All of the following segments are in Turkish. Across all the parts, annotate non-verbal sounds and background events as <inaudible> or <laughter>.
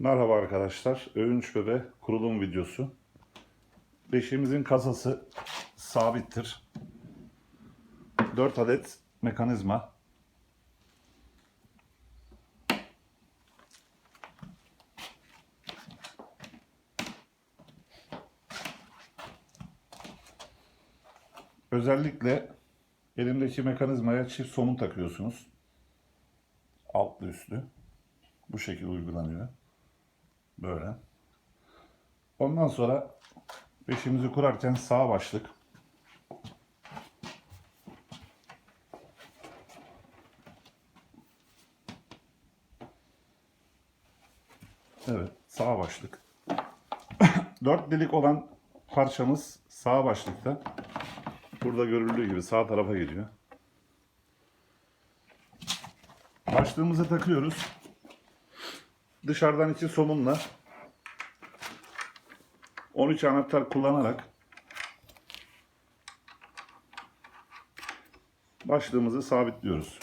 Merhaba arkadaşlar. Övünç Bebe kurulum videosu. Beşiğimizin kasası sabittir. 4 adet mekanizma. Özellikle elimdeki mekanizmaya çift somun takıyorsunuz. Altlı üstlü. Bu şekilde uygulanıyor. Böyle. Ondan sonra beşimizi kurarken sağ başlık Evet, sağ başlık. <coughs> Dört delik olan parçamız sağ başlıkta. Burada görüldüğü gibi sağ tarafa geliyor. Başlığımızı takıyoruz. Dışarıdan iki somunla 13 anahtar kullanarak başlığımızı sabitliyoruz.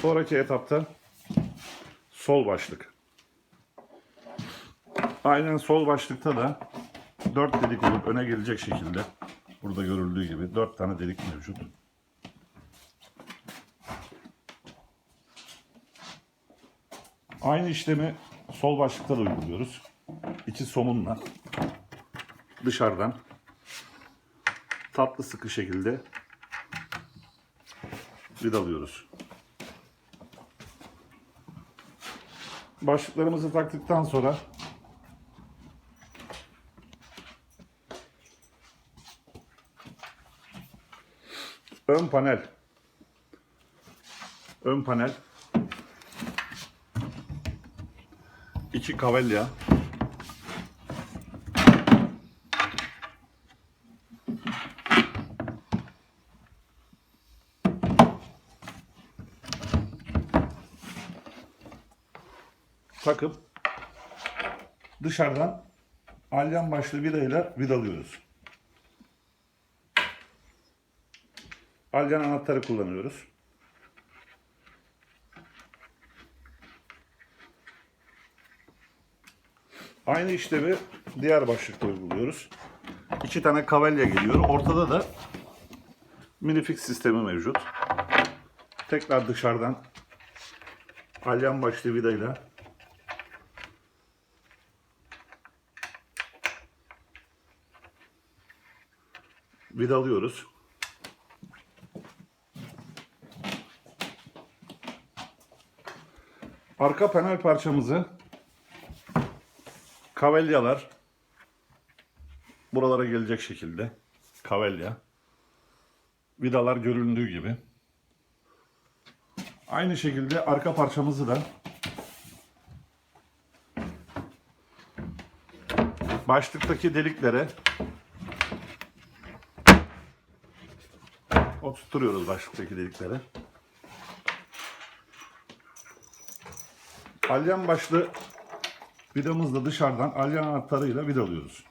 Sonraki etapta sol başlık. Aynen sol başlıkta da 4 delik olup öne gelecek şekilde burada görüldüğü gibi 4 tane delik mevcut. Aynı işlemi sol başlıkta da uyguluyoruz. İki somunla dışarıdan tatlı sıkı şekilde vidalıyoruz. Başlıklarımızı taktıktan sonra ön panel ön panel iki kavelya takıp dışarıdan alyan başlı vidayla vidalıyoruz. Alyan anahtarı kullanıyoruz. Aynı işlemi diğer başlıkta uyguluyoruz. İki tane kavelya geliyor. Ortada da minifix sistemi mevcut. Tekrar dışarıdan alyan başlı vidayla vidalıyoruz. Arka panel parçamızı kavelyalar buralara gelecek şekilde. Kavelya. Vidalar göründüğü gibi. Aynı şekilde arka parçamızı da başlıktaki deliklere oturtuyoruz başlıktaki deliklere. Alyan başlı vidamızla dışarıdan alyan anahtarıyla vidalıyoruz.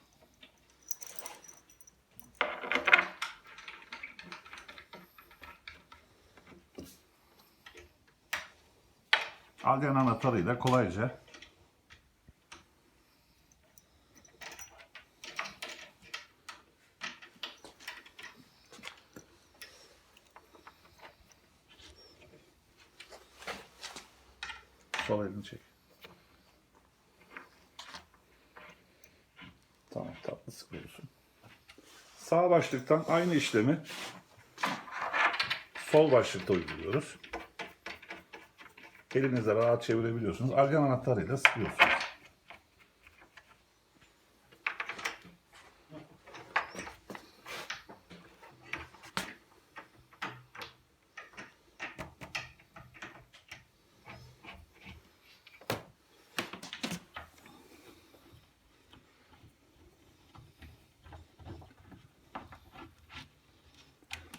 Alyan anahtarıyla kolayca Sol elini çek. Sıkıyorsun. Sağ başlıktan aynı işlemi sol başlıkta uyguluyoruz. Elinizle rahat çevirebiliyorsunuz. Argan anahtarıyla sıkıyorsunuz.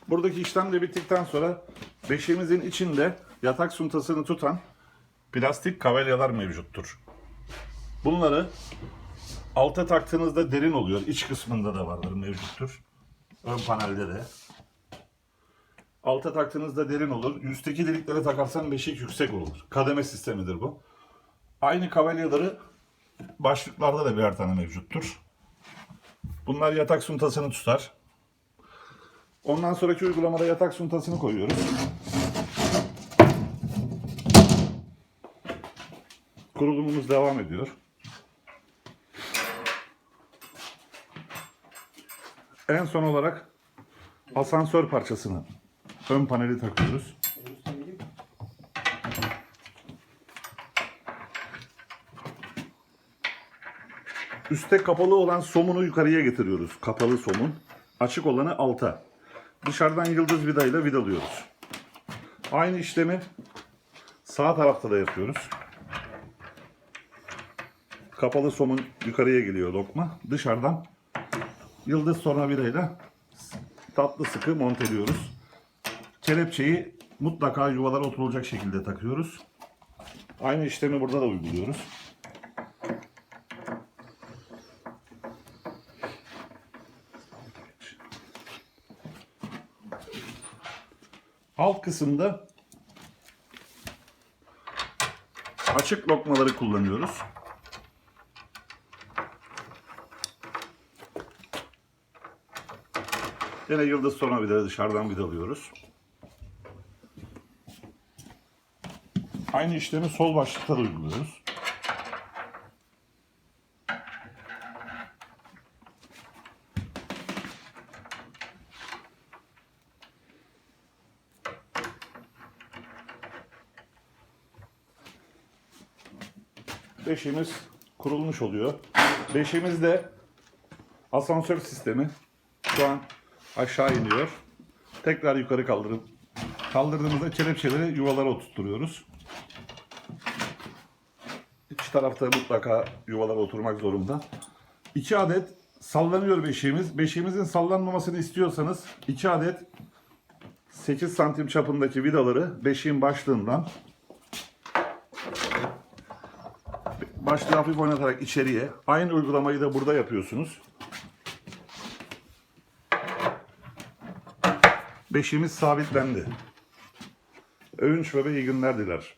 Buradaki işlem de bittikten sonra beşiğimizin içinde yatak suntasını tutan plastik kavelyalar mevcuttur. Bunları alta taktığınızda derin oluyor. İç kısmında da vardır mevcuttur. Ön panelde de. Alta taktığınızda derin olur. Üstteki deliklere takarsan beşik yüksek olur. Kademe sistemidir bu. Aynı kavalyaları başlıklarda da birer tane mevcuttur. Bunlar yatak suntasını tutar. Ondan sonraki uygulamada yatak suntasını koyuyoruz. Kurulumumuz devam ediyor. En son olarak asansör parçasını ön paneli takıyoruz. Üste kapalı olan somunu yukarıya getiriyoruz. Kapalı somun. Açık olanı alta. Dışarıdan yıldız vidayla vidalıyoruz. Aynı işlemi sağ tarafta da yapıyoruz. Kapalı somun yukarıya geliyor lokma. Dışarıdan yıldız tornavidayla tatlı sıkı monteliyoruz. Kelepçeyi mutlaka yuvalara oturulacak şekilde takıyoruz. Aynı işlemi burada da uyguluyoruz. Alt kısımda açık lokmaları kullanıyoruz. Yine yıldız tornavidayı dışarıdan vidalıyoruz. Aynı işlemi sol başlıkta uyguluyoruz. Beşiğimiz kurulmuş oluyor. Beşiğimiz de asansör sistemi. Şu an aşağı iniyor. Tekrar yukarı kaldırıp kaldırdığımızda kelepçeleri yuvalara oturtturuyoruz. İç tarafta mutlaka yuvalara oturmak zorunda. İki adet sallanıyor beşiğimiz. Beşiğimizin sallanmamasını istiyorsanız iki adet 8 santim çapındaki vidaları beşiğin başlığından başlığı hafif oynatarak içeriye aynı uygulamayı da burada yapıyorsunuz. Beşiğimiz sabitlendi. Övünç ve iyi günler diler.